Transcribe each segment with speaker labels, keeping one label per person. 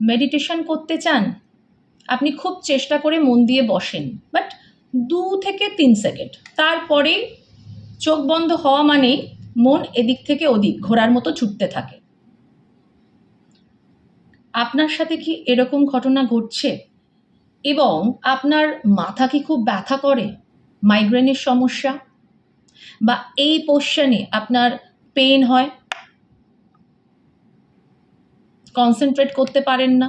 Speaker 1: Meditation করতে চান, আপনি খুব চেষ্টা করে মন দিয়ে বসেন। বাট দু থেকে তিন সেকেন্ড তারপরে চোখ বন্ধ হওয়া মানেই মন এদিক থেকে ওদিক ঘোরার মতো ছুটতে থাকে। আপনার সাথে কি এরকম ঘটনা ঘটছে? এবং আপনার মাথা কি খুব ব্যথা করে? মাইগ্রেনের সমস্যা? বা এই পোর্শনে আপনার পেন হয়? কনসেন্ট্রেট করতে পারেন না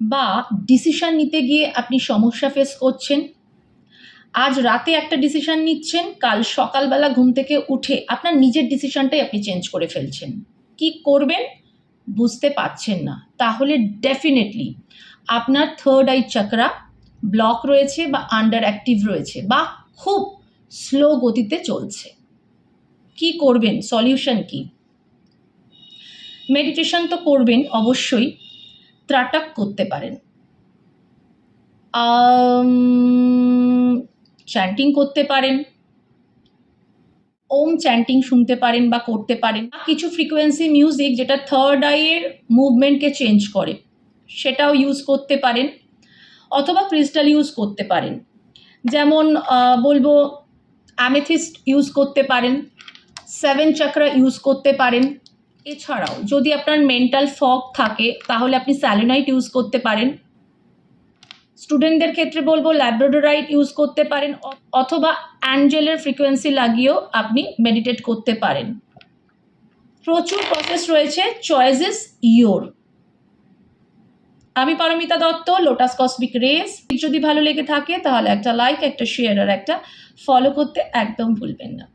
Speaker 1: বা ডিসিশন নিতে গিয়ে আপনি সমস্যা ফেস করছেন। আজ রাতে একটা ডিসিশন নিচ্ছেন, কাল সকালবেলা ঘুম থেকে উঠে আপনার নিজের ডিসিশনটাই আপনি চেঞ্জ করে ফেলছেন। কি করবেন? বুঝতে পারছেন না। তাহলে ডেফিনেটলি আপনার থার্ড আই চাকরা ব্লক রয়েছে বা আন্ডার অ্যাক্টিভ রয়েছে বা খুব স্লো গতিতে চলছে। কি করবেন? সলিউশন কি? মেডিটেশন তো করবেন, অবশ্যই। ত্রাটাক করতে পারেন। চ্যান্টিং করতে পারেন। ওম চ্যান্টিং শুনতে পারেন বা করতে পারেন। বা কিছু ফ্রিকোয়েন্সি মিউজিক যেটা থার্ড আইয়ের মুভমেন্টকে চেঞ্জ করে, সেটাও ইউজ করতে পারেন। অথবা ক্রিস্টাল ইউজ করতে পারেন। যেমন বলব অ্যামেথিস্ট ইউজ করতে পারেন। সেভেন চাকরা ইউজ করতে পারেন। এছাড়াও যদি আপনার মেন্টাল ফগ থাকে, তাহলে আপনি স্যালিনাইট ইউজ করতে পারেন। স্টুডেন্টদের ক্ষেত্রে বলব ল্যাব্রোডোরাইট ইউজ করতে পারেন অথবা অ্যাঞ্জেলের ফ্রিকোয়েন্সি লাগিয়েও আপনি মেডিটেট করতে পারেন। প্রচুর প্রসেস রয়েছে চয়েসেস ইয়োর আমি Paromita Dutta lotus cosmic race যদি ভালো লেগে থাকে, তাহলে একটা লাইক একটা শেয়ার আর একটা ফলো করতে একদম ভুলবেন না।